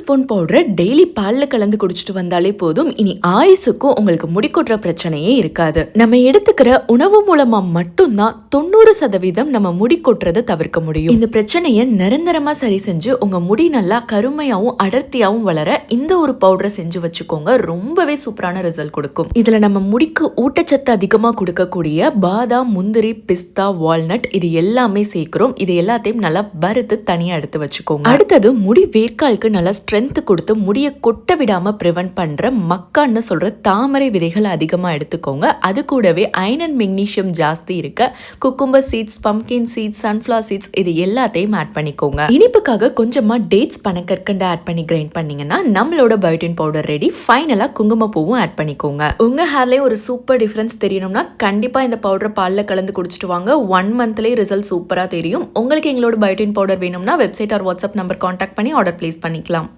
Spoon பவுடரை daily பால்ல கலந்து குடிச்சிட்டு வந்தாலே போதும். இனி ஆயுசுக்கும் உங்களுக்கு முடி கொட்டுற பிரச்சனையே இருக்காது. நம்ம எடுத்துக்கிற உணவு மூலமா மட்டும்தான் தொண்ணூறு சதவீதம் நம்ம முடி கொட்டுறதை தவிர்க்க முடியும். இந்த பிரச்சனையை நிரந்தரமா சரி செஞ்சு உங்க முடி நல்லா கருமையாவும் அடர்த்தியாவும் வளர இந்த ஒரு பவுடரை செஞ்சு வச்சுக்கோங்க. ரொம்பவே சூப்பரான ரிசல்ட் கொடுக்கும். இதுல நம்ம முடிக்கு ஊட்டச்சத்து அதிகமா கொடுக்கக்கூடிய பாதாம் முந்திரி பிஸ்தா வால்நட் இது எல்லாமே சேர்க்கிறோம். இது எல்லாத்தையும் நல்லா வறுத்து தனியா எடுத்து வச்சுக்கோங்க. அடுத்தது முடி வேர்க்காலுக்கு நல்லா ஸ்ட்ரென்த்து கொடுத்து முடியை கொட்ட விடாமல் ப்ரிவென்ட் பண்ணுற மக்கான்னு சொல்கிற தாமரை விதைகள் அதிகமாக எடுத்துக்கோங்க. அது கூடவே அயன் அண்ட் மெக்னீஷியம் ஜாஸ்தி இருக்க cucumber seeds pumpkin seeds sunflower seeds இது எல்லாத்தையும் ஆட் பண்ணிக்கோங்க. இனிப்புக்காக கொஞ்சமாக டேட்ஸ் பனக்கற்கண்டு ஆட் பண்ணி கிரைண்ட் பண்ணீங்கன்னா நம்மளோட பயோட்டின் பவுடர் ரெடி ஃபைனலாக குங்குமப்பூவும் ஆட் பண்ணிக்கோங்க. உங்கள் ஹேர்லேயே ஒரு சூப்பர் டிஃப்ரென்ஸ் தெரியணும்னா கண்டிப்பாக இந்த பவுடரை பாலில் கலந்து குடிச்சிட்டு வாங்க. ஒன் மந்த்லேயே ரிசல்ட் சூப்பராக தெரியும். உங்களுக்கு எங்களோட பயோட்டின் பவுடர் வேணும்னா website or WhatsApp number contact பண்ணி ஆர்டர் பிளேஸ் பண்ணிக்கலாம்.